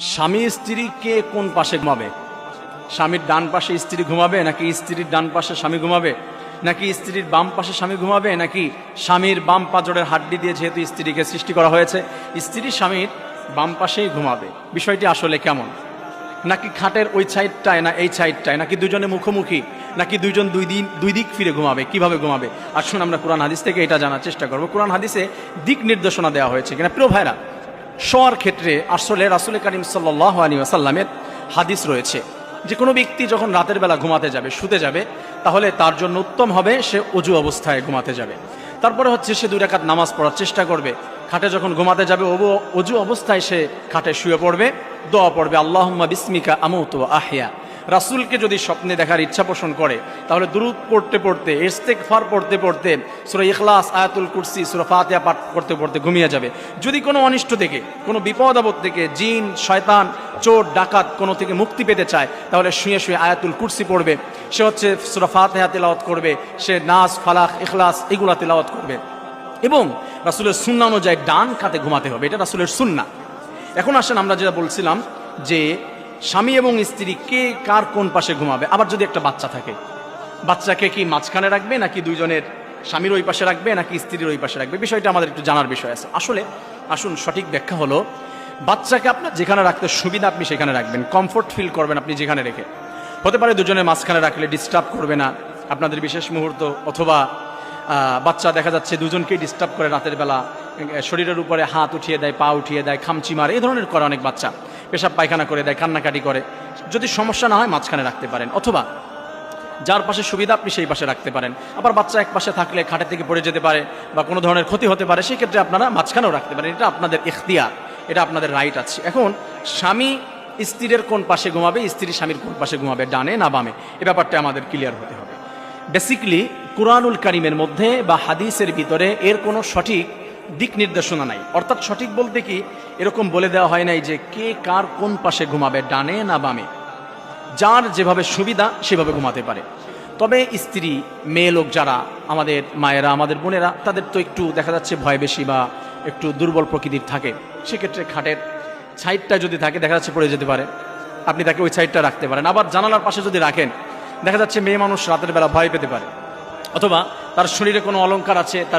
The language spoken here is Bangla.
স্বামী স্ত্রী কে কোন পাশে ঘুমাবে? স্বামীর ডান পাশে স্ত্রী ঘুমাবে নাকি স্ত্রীর ডান পাশে স্বামী ঘুমাবে? নাকি স্ত্রীর বাম পাশে স্বামী ঘুমাবে নাকি স্বামীর বাম পাজরের হাড্ডি দিয়ে যেহেতু স্ত্রীকে সৃষ্টি করা হয়েছে, স্ত্রী স্বামীর বাম পাশেই ঘুমাবে? বিষয়টি আসলে কেমন? নাকি খাটের ওই সাইডটায় না এই সাইডটায়? নাকি দুজনে মুখোমুখি? নাকি দুইজন দুই দিন, দুই দিক ফিরে ঘুমাবে? কীভাবে ঘুমাবে? আসুন আমরা কোরআন হাদিস থেকে এটা জানার চেষ্টা করব। কোরআন হাদিসে দিক নির্দেশনা দেওয়া হয়েছে কিনা? প্রিয় ভাইরা শোয়ার ক্ষেত্রে আসলে রাসুল করিম সাল্লাহ আলী আসাল্লামের হাদিস রয়েছে যে কোনো ব্যক্তি যখন রাতের বেলা ঘুমাতে যাবে, শুতে যাবে, তাহলে তার জন্য উত্তম হবে সে অজু অবস্থায় ঘুমাতে যাবে। তারপরে হচ্ছে সে দুই রাকাত নামাজ পড়ার চেষ্টা করবে। খাটে যখন ঘুমাতে যাবে, অবু- অজু অবস্থায় সে খাটে শুয়ে পড়বে, দোয়া পড়বে, আল্লাহম্মা বিস্মিকা আমৌত আহিয়া। রাসুলকে যদি স্বপ্নে দেখার ইচ্ছা পোষণ করে, তাহলে দুরুদ পড়তে পড়তে ইস্তেকফার পড়তে পড়তে, সুরা ইখলাস, আয়াতুল কুরসি, সুরা ফাতিহা পাঠ করতে পড়তে ঘুমিয়ে যাবে। যদি কোনো অনিষ্ট থেকে, কোনো বিপদ আপদ থেকে জিন, শয়তান, চোর, ডাকাত কোনো থেকে মুক্তি পেতে চায়, তাহলে শুয়ে শুয়ে আয়াতুল কুরসি পড়বে। সে হচ্ছে সুরা ফাতিহা তেলাওয়াত করবে, সে নাস ফালাক, ইখলাস এগুলা তেলাওয়াত করবে। এবং রাসুলের সুন্না অনুযায়ী ডান খাতে ঘুমাতে হবে, এটা রাসুলের সুন্না। এখন আসেন আমরা যেটা বলছিলাম যে স্বামী এবং স্ত্রী, কে কার কোন পাশে ঘুমাবে? আবার যদি একটা বাচ্চা থাকে, বাচ্চাকে কি মাঝখানে রাখবে, নাকি দুইজনের স্বামীর ওই পাশে রাখবে, নাকি স্ত্রীর ওই পাশে রাখবে? বিষয়টা আমাদের একটু জানার বিষয় আছে। আসলে, আসুন সঠিক ব্যাখ্যা হলো, বাচ্চাকে আপনার যেখানে রাখতে সুবিধা আপনি সেখানে রাখবেন। কমফোর্ট ফিল করবেন আপনি যেখানে রেখে। হতে পারে দুজনের মাঝখানে রাখলে ডিস্টার্ব করবে না। আপনাদের বিশেষ মুহূর্ত, অথবা বাচ্চা দেখা যাচ্ছে দুজনকেই ডিস্টার্ব করে রাতের বেলা শরীরের উপরে হাত উঠিয়ে দেয়, পা উঠিয়ে দেয়, খামচি মারে এই ধরনের করে অনেক বাচ্চা। পেশাব পায়খানা করে দেয়, কান্নাকাটি করে। যদি সমস্যা না হয় মাঝখানে রাখতে পারেন। অথবা যার পাশে সুবিধা আপনি সেই পাশে রাখতে পারেন। আবার বাচ্চা এক পাশে থাকলে খাটে থেকে পড়ে যেতে পারে বা কোনো ধরনের ক্ষতি হতে পারে সেই ক্ষেত্রে আপনারা মাঝখানেও রাখতে পারেন। এটা আপনাদের ইখতিয়ার, এটা আপনাদের রাইট আছে। এখন স্বামী স্ত্রীর কোন পাশে ঘুমাবে, স্ত্রী স্বামীর কোন পাশে ঘুমাবে, ডানে না বামে? এ ব্যাপারটা আমাদের ক্লিয়ার হতে হবে। বেসিকলি কোরআনুল কারিমের মধ্যে বা হাদিসের ভিতরে এর কোনো সঠিক দিক নির্দেশনা নাই। অর্থাৎ সঠিক বলতে কি, এরকম বলে দেওয়া হয় নাই যে কে কার কোন পাশে ঘুমাবে, ডানে না বামে। যার যেভাবে সুবিধা, সেভাবে ঘুমাতে পারে। তবে স্ত্রী, মেয়ে লোক যারা, আমাদের মায়েরা, আমাদের বোনেরা, তাদের তো একটু দেখা যাচ্ছে ভয় বেশি বা একটু দুর্বল প্রকৃতির থাকে। সেক্ষেত্রে খাটের সাইডটা যদি থাকে, দেখা যাচ্ছে পড়ে যেতে পারে। আপনি তাকে ওই সাইডটা রাখতে পারেন। আবার জানালার পাশে যদি রাখেন, দেখা যাচ্ছে মেয়ে মানুষ রাতের বেলা ভয় পেতে পারে। অথবা তার শরীরে কোনো অলংকার আছে, তার